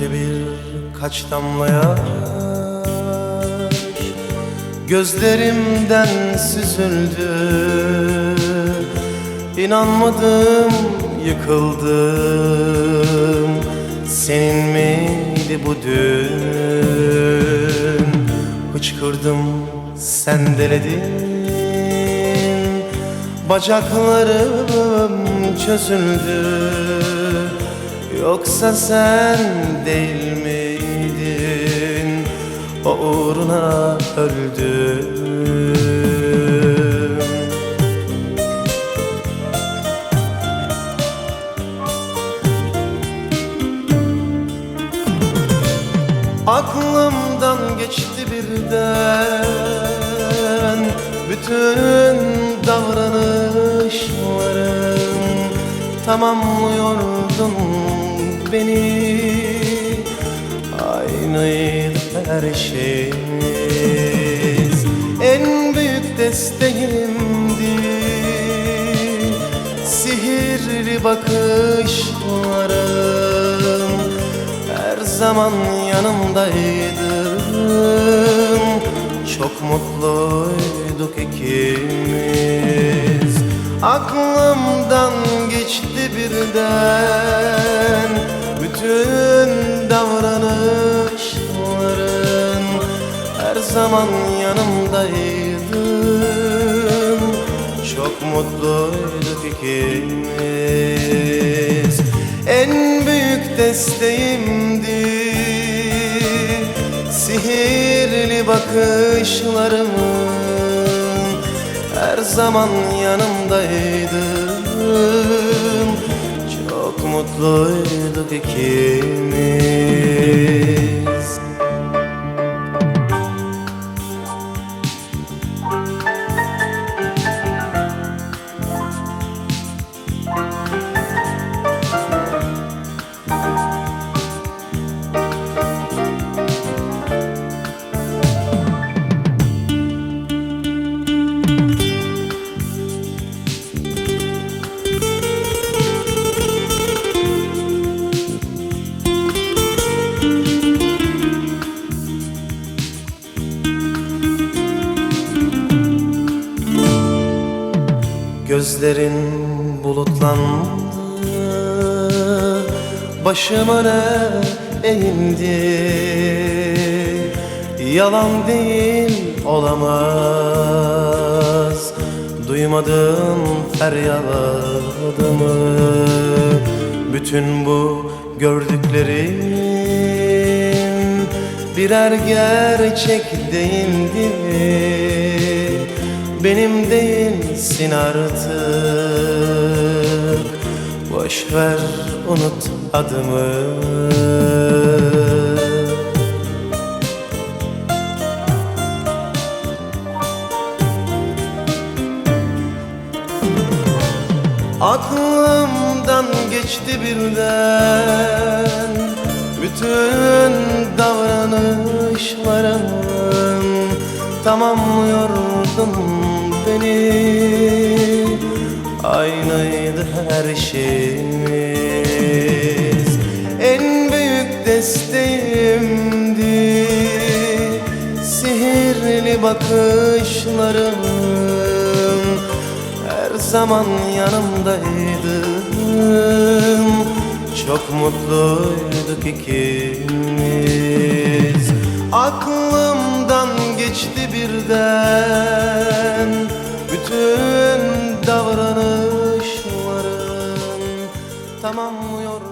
Önce bir kaç damla yaş Gözlerimden süzüldü. İnanmadım, yıkıldım. Senin miydi bu dün? Hıçkırdım, sendeledin Bacaklarım çözüldü Yoksa sen değil miydin? O uğruna öldüm. Aklımdan geçti birden. Bütün davranışlarım Tamamlıyordun beni. Aynıydı her şeyimiz En büyük desteğimdi Sihirli bakışlarım her zaman yanımdaydın Çok mutluyduk ikimiz. Aklımdan geçti birden Bütün davranışların Her zaman yanımdaydın. Çok mutluyduk ikimiz En büyük desteğimdi. Sihirli bakışlarım Her zaman yanımdaydın mutluyduk ikimiz Gözlerin bulutlandı Başıma ne eğildi? Yalan değil olamaz. Duymadın feryadımı Bütün bu gördüklerim Birer gerçek değildi benim değilsin artık? Boş ver unut adımı. Aklımdan geçti birden Bütün davranışlarım Tamamlıyordun Şeyimiz En büyük desteğimdi Sihirli bakışlarım. Her zaman yanımdaydın Çok mutluyduk ikimiz. Aklımdan geçti birden tamamlıyor.